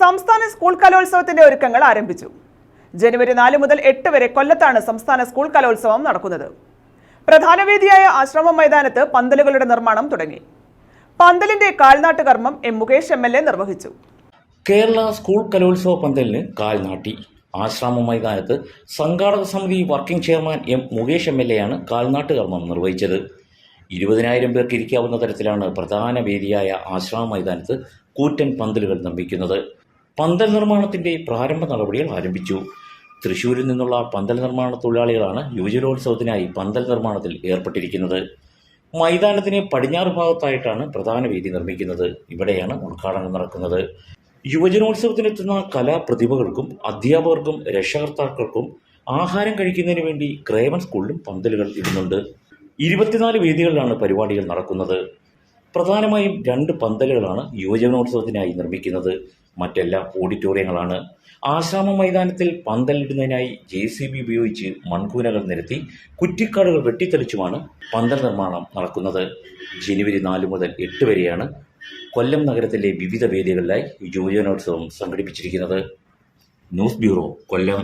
സംസ്ഥാന സ്കൂൾ കലോത്സവത്തിന്റെ ഒരുക്കങ്ങൾ ആരംഭിച്ചു. ജനുവരി നാല് മുതൽ എട്ട് വരെ കൊല്ലത്താണ് സംസ്ഥാന സ്കൂൾ കലോത്സവം നടക്കുന്നത്. പ്രധാനവേദിയായ ആശ്രമം മൈതാനത്ത് പന്തലുകളുടെ നിർമ്മാണം തുടങ്ങി. പന്തലിന്റെ കാൽനാട്ട് കർമ്മം M Mukesh M L A നിർവഹിച്ചു. കേരള സ്കൂൾ കലോത്സവ പന്തലിന് കാൽനാട്ടി ആശ്രാമ മൈതാനത്ത് സംഘാടക സമിതി working chairman M Mukesh M L എയാണ് കാൽനാട്ട് കർമ്മം നിർവഹിച്ചത്. ഇരുപതിനായിരം പേർക്ക് ഇരിക്കാവുന്ന തരത്തിലാണ് പ്രധാന വേദിയായ ആശ്രാമ മൈതാനത്ത് കൂറ്റൻ പന്തലുകൾ നിർമ്മിക്കുന്നത്. പന്തൽ നിർമ്മാണത്തിന്റെ പ്രാരംഭ നടപടികൾ ആരംഭിച്ചു. തൃശൂരിൽ നിന്നുള്ള പന്തൽ നിർമ്മാണ തൊഴിലാളികളാണ് യുവജനോത്സവത്തിനായി പന്തൽ നിർമ്മാണത്തിൽ ഏർപ്പെട്ടിരിക്കുന്നത്. മൈതാനത്തിന് പടിഞ്ഞാറ് ഭാഗത്തായിട്ടാണ് പ്രധാന വേദി നിർമ്മിക്കുന്നത്. ഇവിടെയാണ് ഉദ്ഘാടനം നടക്കുന്നത്. യുവജനോത്സവത്തിനെത്തുന്ന കലാപ്രതിഭകൾക്കും അധ്യാപകർക്കും രക്ഷകർത്താക്കൾക്കും ആഹാരം കഴിക്കുന്നതിന് വേണ്ടി ക്രേവൻ സ്കൂളിലും പന്തലുകൾ ഇടുന്നുണ്ട്. ഇരുപത്തിനാല് വേദികളിലാണ് പരിപാടികൾ നടക്കുന്നത്. പ്രധാനമായും രണ്ട് പന്തലുകളാണ് യുവജനോത്സവത്തിനായി നിർമ്മിക്കുന്നത്. മറ്റെല്ലാം ഓഡിറ്റോറിയങ്ങളാണ്. ആശ്രാമ മൈതാനത്തിൽ പന്തലിടുന്നതിനായി ജെ സി ബി ഉപയോഗിച്ച് മൺകൂനകൾ നിരത്തി കുറ്റിക്കാടുകൾ വെട്ടിത്തെളിച്ചുമാണ് പന്തൽ നിർമ്മാണം നടക്കുന്നത്. ജനുവരി നാല് മുതൽ എട്ട് വരെയാണ് കൊല്ലം നഗരത്തിലെ വിവിധ വേദികളിലായി യുവജനോത്സവം സംഘടിപ്പിച്ചിരിക്കുന്നത്. News bureau Kollam.